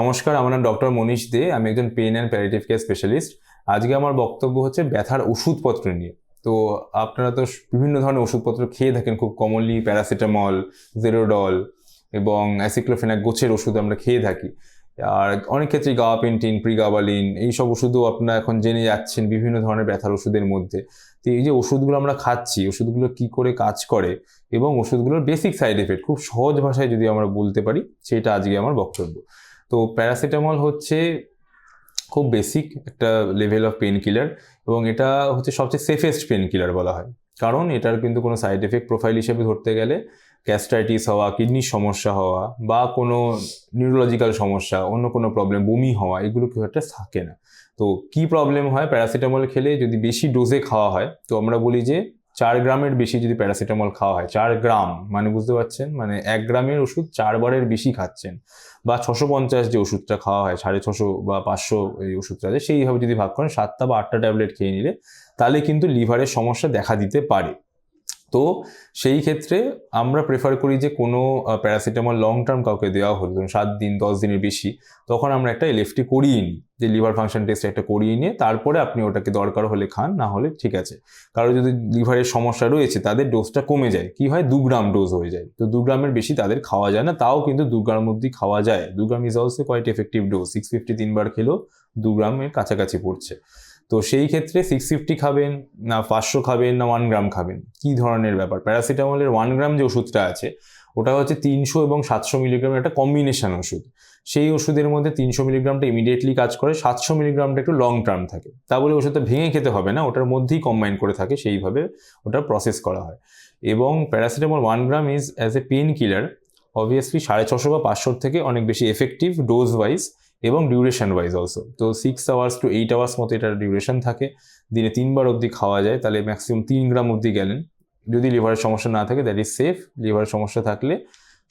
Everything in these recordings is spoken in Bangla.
নমস্কার, আমার নাম ডক্টর মনীষ দে, আমি একজন pain and palliative care specialist. আজকে আমার বক্তব্য হচ্ছে ব্যথার ওষুধপত্র নিয়ে। তো আপনারা তো বিভিন্ন ধরনের ওষুধপত্র খেয়ে থাকেন, খুব কমনলি প্যারাসিটামল জেরোডল এবং অ্যাসিক্লোফেনাক গোছের ওষুধ আমরা খেয়ে থাকি। আর অনেক ক্ষেত্রে গাওয়াপেন্টিন প্রিগাবালিন এইসব ওষুধও আপনারা এখন জেনে যাচ্ছেন বিভিন্ন ধরনের ব্যথার ওষুধের মধ্যে। তো এই যে ওষুধগুলো আমরা খাচ্ছি, ওষুধগুলো কি করে কাজ করে এবং ওষুধগুলোর বেসিক সাইড এফেক্ট খুব সহজ ভাষায় যদি আমরা বলতে পারি, সেটা আজকে আমার বক্তব্য। তো প্যারাসিটামল হচ্ছে খুব বেসিক একটা লেভেল অফ পেন কিলার এবং এটা হচ্ছে সবচেয়ে সেফেস্ট পেন কিলার বলা হয়। কারণ এটার কিন্তু কোনো সাইড এফেক্ট প্রোফাইল হিসেবে ধরতে গেলে গ্যাস্ট্রাইটিস হওয়া কিডনির সমস্যা হওয়া বা কোনো নিউরোলজিক্যাল সমস্যা, অন্য কোনো প্রবলেম বমি হওয়া, এগুলো খুব একটা থাকে না। তো কি প্রবলেম হয়? প্যারাসিটামল খেলে যদি বেশি ডোজে খাওয়া হয়, তো আমরা বলি যে চার গ্রামের বেশি যদি প্যারাসিটামল খাওয়া হয়, চার গ্রাম মানে বুঝতে পারছেন? মানে এক গ্রামের ওষুধ চারবারের বেশি খাচ্ছেন। বা ছশো পঞ্চাশ যে ওষুধটা খাওয়া হয়, সাড়ে ছশো বা পাঁচশো এই ওষুধটা আছে সেইভাবে যদি ভাগ করেন, সাতটা বা আটটা ট্যাবলেট খেয়ে নিলে তাহলে কিন্তু লিভারের সমস্যা দেখা দিতে পারে। তো সেই ক্ষেত্রে আমরা প্রেফার করি যে কোনো প্যারাসিটামল লং টার্ম কাউকে দেওয়া হলো ধরুন সাত দিন, দশ দিনের বেশি, তখন আমরা একটা এলএফটি করিয়ে নিই, যে লিভার ফাংশন টেস্ট একটা করিয়ে নিয়ে তারপরে আপনি ওটাকে দরকার হলে খান, না হলে ঠিক আছে। কারও যদি লিভারের সমস্যা রয়েছে, তাদের ডোজটা কমে যায়। কি হয়? দু গ্রাম ডোজ হয়ে যায়। তো দু গ্রামের বেশি তাদের খাওয়া যায় না, তাও কিন্তু দু গ্রাম অব্দি খাওয়া যায়। দু gram is also quite effective dose six fifty তিনবার খেলেও দু গ্রামের কাছাকাছি পড়ছে। তো সেই ক্ষেত্রে সিক্স ফিফটি খাবেন, না পাঁচশো খাবেন, না ওয়ান গ্রাম খাবেন। কি ধরনের ব্যাপার? প্যারাসিটামলের ওয়ান গ্রাম যে ওষুধটা আছে, ওটা হচ্ছে তিনশো এবং সাতশো মিলিগ্রামের একটা কম্বিনেশন ওষুধ। সেই ওষুধের মধ্যে তিনশো মিলিগ্রামটা ইমিডিয়েটলি কাজ করে, সাতশো মিলিগ্রামটা একটু লং টার্ম থাকে। তা বলে ওষুধটা ভেঙে খেতে হবে না, ওটার মধ্যেই কম্বাইন করে থাকে, সেইভাবে ওটা প্রসেস করা হয়। এবং paracetamol one gram is as a pain killer obviously সাড়ে ছশো বা পাঁচশোর থেকে অনেক বেশি এফেক্টিভ ডোজ ওয়াইজ এবং ডিউরেশন ওয়াইজ অলসো তো six hours to eight hours মতো এটার ডিউরেশন থাকে। দিনে তিনবার অবধি খাওয়া যায়, তাহলে ম্যাক্সিমাম তিন গ্রাম অবধি গেলেন। যদি লিভারের সমস্যা না থাকে দ্যাট ইজ সেফ লিভারের সমস্যা থাকলে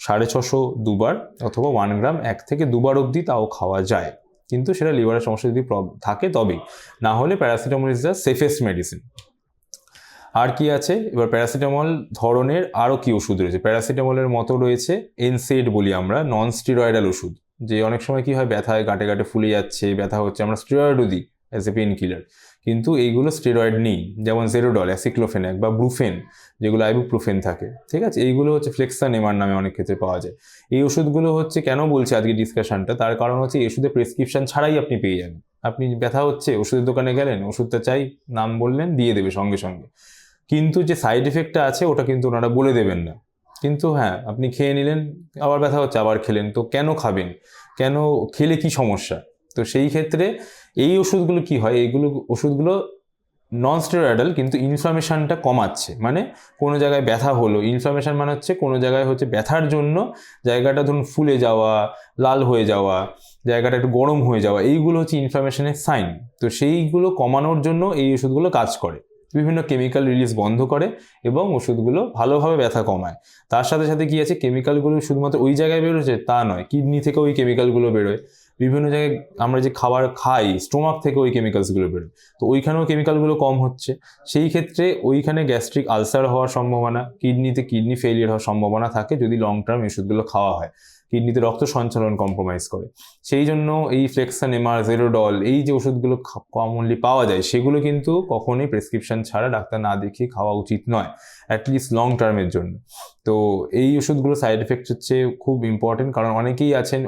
সাড়ে ছশো দুবার অথবা ওয়ান গ্রাম এক থেকে দুবার অবধি তাও খাওয়া যায়। কিন্তু সেটা লিভারের সমস্যা যদি থাকে তবেই। না হলে paracetamol is the safest medicine আর কি আছে? এবার প্যারাসিটামল ধরনের আরও কি ওষুধ রয়েছে? প্যারাসিটামলের মতো রয়েছে এনসেড বলি আমরা নন স্টিরয়েডাল ওষুধ। যে অনেক সময় কি হয়, ব্যথায় গাঁটে গাঁটে ফুলে যাচ্ছে, ব্যথা হচ্ছে, আমরা স্টেরয়েডও দিই অ্যাজ এ পেন কিলার কিন্তু এইগুলো স্টেরয়েড নেই, যেমন জেরোডল অ্যাসিক্লোফেনাক বা ব্রুফেন যেগুলো আইবুপ্রোফেন থাকে, ঠিক আছে? এইগুলো হচ্ছে ফ্লেক্সা নেমার নামে অনেক ক্ষেত্রে পাওয়া যায়। এই ওষুধগুলো হচ্ছে কেন বলছে আজকে ডিসকাশনটা তার কারণ হচ্ছে এই ওষুধের প্রেসক্রিপশন ছাড়াই আপনি পেয়ে যাবেন। আপনি ব্যথা হচ্ছে, ওষুধের দোকানে গেলেন, ওষুধটা চাই, নাম বললেন, দিয়ে দেবে সঙ্গে সঙ্গে। কিন্তু যে সাইড এফেক্টটা আছে, ওটা কিন্তু ওনারা বলে দেবেন না। কিন্তু হ্যাঁ আপনি খেয়ে নিলেন, আবার ব্যথা হচ্ছে, আবার খেলেন। তো কেন খাবেন? কেন খেলে কি সমস্যা? তো সেই ক্ষেত্রে এই ওষুধগুলো কি হয়? এইগুলো ওষুধগুলো নন স্টেরয়েডাল কিন্তু ইনফ্লামেশনটা কমাচ্ছে। মানে কোনো জায়গায় ব্যথা হলো ইনফ্লামেশন মানে হচ্ছে কোনো জায়গায় হচ্ছে ব্যথার জন্য জায়গাটা ধরুন ফুলে যাওয়া, লাল হয়ে যাওয়া, জায়গাটা একটু গরম হয়ে যাওয়া, এইগুলো হচ্ছে ইনফ্লামেশনের সাইন তো সেইগুলো কমানোর জন্য এই ওষুধগুলো কাজ করে। বিভিন্ন কেমিক্যাল রিলিজ বন্ধ করে এবং ওষুধগুলো ভালোভাবে ব্যথা কমায়। তার সাথে সাথে কি আছে? কেমিক্যালগুলো শুধুমাত্র ওই জায়গায় বেরোচ্ছে তা নয় কিডনি থেকে ওই কেমিক্যালগুলো বেরোয়। বিভিন্ন জায়গায় আমরা যে খাবার খাই স্টোমাক থেকে ওই কেমিক্যালসগুলো বেরোয়। তো ওইখানেও কেমিক্যালগুলো কম হচ্ছে। সেই ক্ষেত্রে ওইখানে গ্যাস্ট্রিক আলসার হওয়ার সম্ভাবনা কিডনিতে কিডনি ফেলিয়ার হওয়ার সম্ভাবনা থাকে যদি লং টার্ম ওষুধগুলো খাওয়া হয়। কিডনিতে রক্ত সঞ্চালন কম্প্রোমাইজ করে। সেই জন্য এই ফ্লেক্সান এমআর জেরোডল এই যে ওষুধগুলো কমনলি পাওয়া যায়, সেগুলো কিন্তু কখনোই প্রেসক্রিপশন ছাড়া ডাক্তার না দেখিয়ে খাওয়া উচিত নয় অ্যাটলিস্ট লং টার্মের জন্য। তো এই ওষুধগুলো সাইড এফেক্ট হচ্ছে খুব ইম্পর্টেন্ট কারণ অনেকেই আছেন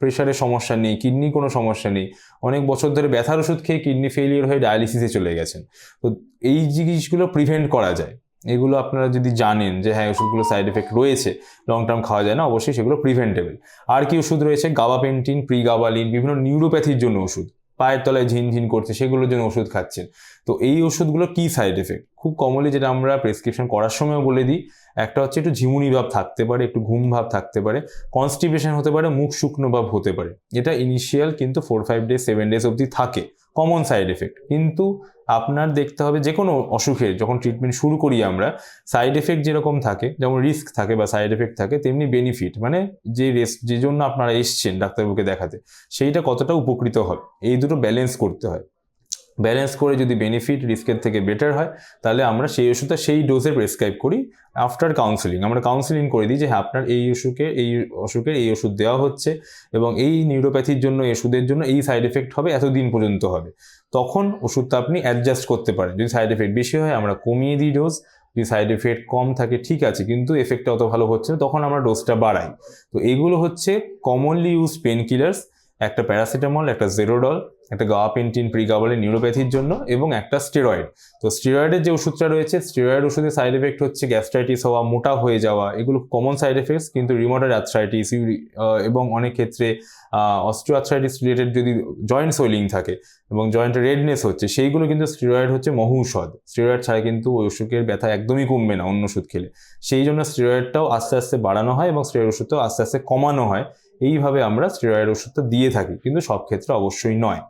প্রেশারের সমস্যা নেই কিডনি কোনো সমস্যা নেই। অনেক বছর ধরে ব্যথার ওষুধ খেয়ে কিডনি ফেলিয়ার হয়ে ডায়ালিসিসে চলে গেছেন। তো এই জিনিসগুলো প্রিভেন্ট করা যায়, এগুলো আপনারা যদি জানেন যে হ্যাঁ ওষুধগুলো সাইড এফেক্ট রয়েছে লং টার্ম খাওয়া যায় না, অবশ্যই সেগুলো প্রিভেন্টেবল আর কি ওষুধ রয়েছে? গাবাপেন্টিন প্রিগাবালিন বিভিন্ন নিউরোপ্যাথির জন্য ওষুধ। পায়ের তলায় ঝিনঝিন করছে, সেগুলোর জন্য ওষুধ খাচ্ছেন। তো এই ওষুধগুলো কি সাইড এফেক্ট খুব কমনলি যেটা আমরা প্রেসক্রিপশন করার সময় বলে দিই, একটা হচ্ছে একটু ঝিমুনি ভাব থাকতে পারে, একটু ঘুম ভাব থাকতে পারে কনস্টিপেশন হতে পারে, মুখ শুকনো ভাব হতে পারে। এটা ইনিশিয়াল কিন্তু four five days seven days অবধি থাকে। কমন সাইড এফেক্ট কিন্তু আপনার দেখতে হবে যে কোনো অসুখের, যখন ট্রিটমেন্ট শুরু করি আমরা সাইড এফেক্ট যেরকম থাকে, যেমন রিস্ক থাকে বা সাইড এফেক্ট থাকে, তেমনি বেনিফিট মানে যে রেস্ট যে জন্য আপনারা এসছেন ডাক্তারবাবুকে দেখাতে, সেইটা কতটা উপকৃত হবে এই দুটো ব্যালেন্স করতে হয়। ব্যালেন্স করে যদি বেনিফিট রিস্কের থেকে বেটার হয়, তাহলে আমরা সেই ওষুধটা সেই ডোজে প্রেসক্রাইব করি আফটার কাউন্সিলিং আমরা কাউন্সিলিং করে দিই যে হ্যাঁ আপনার এই অসুখে, এই অসুখের এই ওষুধ দেওয়া হচ্ছে এবং এই নিউরোপ্যাথির জন্য, এই ওষুধের জন্য এই সাইড এফেক্ট হবে, এতদিন পর্যন্ত হবে। তখন ওষুধটা আপনি অ্যাডজাস্ট করতে পারেন। যদি সাইড এফেক্ট বেশি হয়, আমরা কমিয়ে দিই ডোজ যদি সাইড এফেক্ট কম থাকে, ঠিক আছে, কিন্তু এফেক্টটা অত ভালো হচ্ছে না, তখন আমরা ডোজটা বাড়াই। তো এগুলো হচ্ছে কমনলি ইউজ পেন কিলার্স একটা প্যারাসিটামল একটা জেরোডল একটা গাওয়াপেন্টিন প্রিগাবলের নিউরোপ্যাথির জন্য এবং একটা স্টেরয়েড তো স্টেরয়েডের যে ওষুধটা রয়েছে স্টেরয়েড ওষুধের সাইড এফেক্ট হচ্ছে গ্যাস্ট্রাইটিস হওয়া, মোটা হয়ে যাওয়া, এগুলো কমন সাইড এফেক্টস কিন্তু রিমোটার অ্যাথ্রাইটিস এবং অনেক ক্ষেত্রে অস্ট্রো অ্যাথ্রাইটিস রিলেটেড যদি জয়েন্ট সোয়েলিং থাকে এবং জয়েন্টের রেডনেস হচ্ছে, সেইগুলো কিন্তু স্টেরয়েড হচ্ছে মহৌষধ। স্টেরয়েড ছাড়া কিন্তু ওই অসুখের ব্যথা একদমই কমবে না অন্য ওষুধ খেলে। সেই জন্য স্টেরয়েডটাও আস্তে আস্তে বাড়ানো হয় এবং স্টেরয়েড ওষুধটাও আস্তে আস্তে কমানো হয়। এইভাবে আমরা স্টেরয়েড ওষুধটা দিয়ে থাকি, কিন্তু সব ক্ষেত্রে অবশ্যই নয়।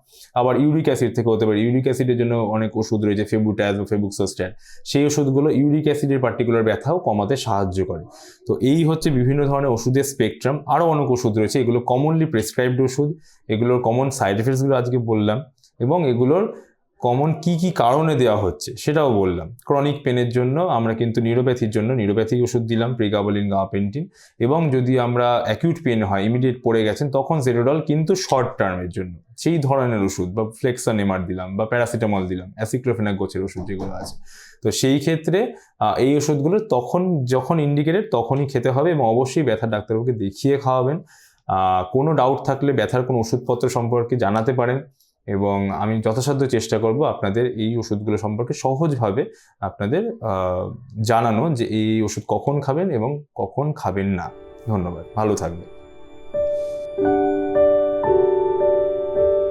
আবার ইউরিক অ্যাসিড থেকে হতে পারে। ইউরিক অ্যাসিডের জন্য অনেক ওষুধ রয়েছে ফেবুট্যাজ বা ফেবুক্সোস্ট্যাট সেই ওষুধগুলো ইউরিক অ্যাসিডের পার্টিকুলার ব্যথাও কমাতে সাহায্য করে। তো এই হচ্ছে বিভিন্ন ধরনের ওষুধের স্পেকট্রাম আরও অনেক ওষুধ রয়েছে, এগুলো কমনলি প্রেসক্রাইবড ওষুধ। এগুলোর কমন সাইড এফেক্টসগুলো আজকে বললাম এবং এগুলোর কমন কি কি কারণে দেওয়া হচ্ছে সেটাও বললাম। ক্রনিক পেনের জন্য আমরা কিন্তু নিউরোপ্যাথির জন্য নিউরোপ্যাথিক ওষুধ দিলাম প্রিগাবলিন গাওয়াপেন্টিন এবং যদি আমরা অ্যাকিউট পেন হয় ইমিডিয়েট পড়ে গেছেন, তখন জেরোডল কিন্তু শর্ট টার্মের জন্য। সেই ধরনের ওষুধ বা ফ্লেক্সান এমআর দিলাম বা প্যারাসিটামল দিলাম অ্যাসিক্লোফেনাক গোছের ওষুধ যেগুলো আছে। তো সেই ক্ষেত্রে এই ওষুধগুলো তখন যখন ইন্ডিকেটেড তখনই খেতে হবে এবং অবশ্যই ব্যথার ডাক্তারবাবুকে দেখিয়ে খাওয়াবেন। কোনো ডাউট থাকলে ব্যথার কোনো ওষুধপত্র সম্পর্কে জানাতে পারেন। এবং আমি যথাসাধ্য চেষ্টা করব আপনাদের এই ওষুধগুলো সম্পর্কে সহজভাবে আপনাদের জানানো যে এই ওষুধ কখন খাবেন এবং কখন খাবেন না। ধন্যবাদ। ভালো থাকবেন।